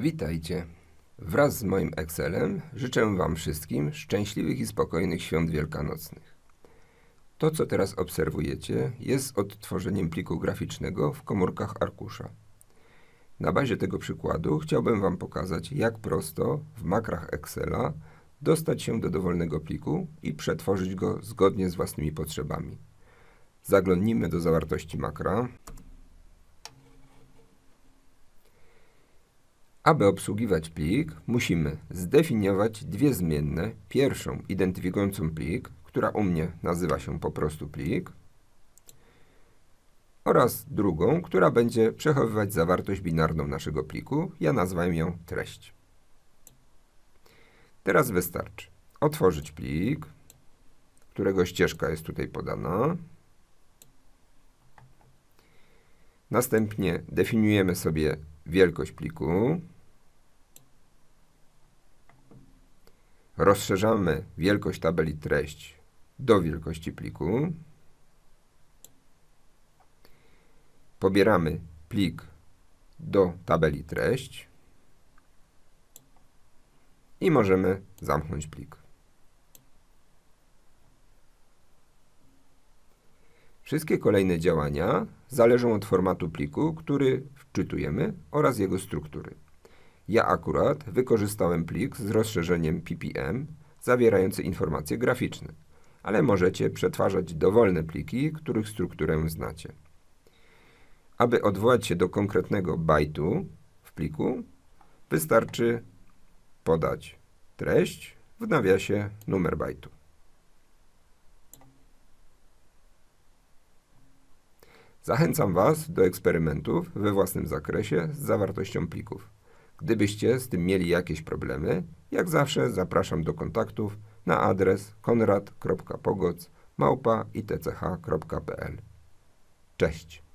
Witajcie. Wraz z moim Excelem życzę Wam wszystkim szczęśliwych i spokojnych świąt wielkanocnych. To, co teraz obserwujecie, jest odtworzeniem pliku graficznego w komórkach arkusza. Na bazie tego przykładu chciałbym Wam pokazać, jak prosto w makrach Excela dostać się do dowolnego pliku i przetworzyć go zgodnie z własnymi potrzebami. Zaglądnijmy do zawartości makra. Aby obsługiwać plik, musimy zdefiniować dwie zmienne. Pierwszą identyfikującą plik, która u mnie nazywa się po prostu plik, oraz drugą, która będzie przechowywać zawartość binarną naszego pliku. Ja nazwałem ją treść. Teraz wystarczy otworzyć plik, którego ścieżka jest tutaj podana. Następnie definiujemy sobie wielkość pliku. Rozszerzamy wielkość tabeli treść do wielkości pliku. Pobieramy plik do tabeli treść i możemy zamknąć plik. Wszystkie kolejne działania zależą od formatu pliku, który wczytujemy oraz jego struktury. Ja akurat wykorzystałem plik z rozszerzeniem ppm zawierający informacje graficzne, ale możecie przetwarzać dowolne pliki, których strukturę znacie. Aby odwołać się do konkretnego bajtu w pliku, wystarczy podać treść w nawiasie numer bajtu. Zachęcam Was do eksperymentów we własnym zakresie z zawartością plików. Gdybyście z tym mieli jakieś problemy, jak zawsze zapraszam do kontaktów na adres konrad.pogoc.itch.pl Cześć!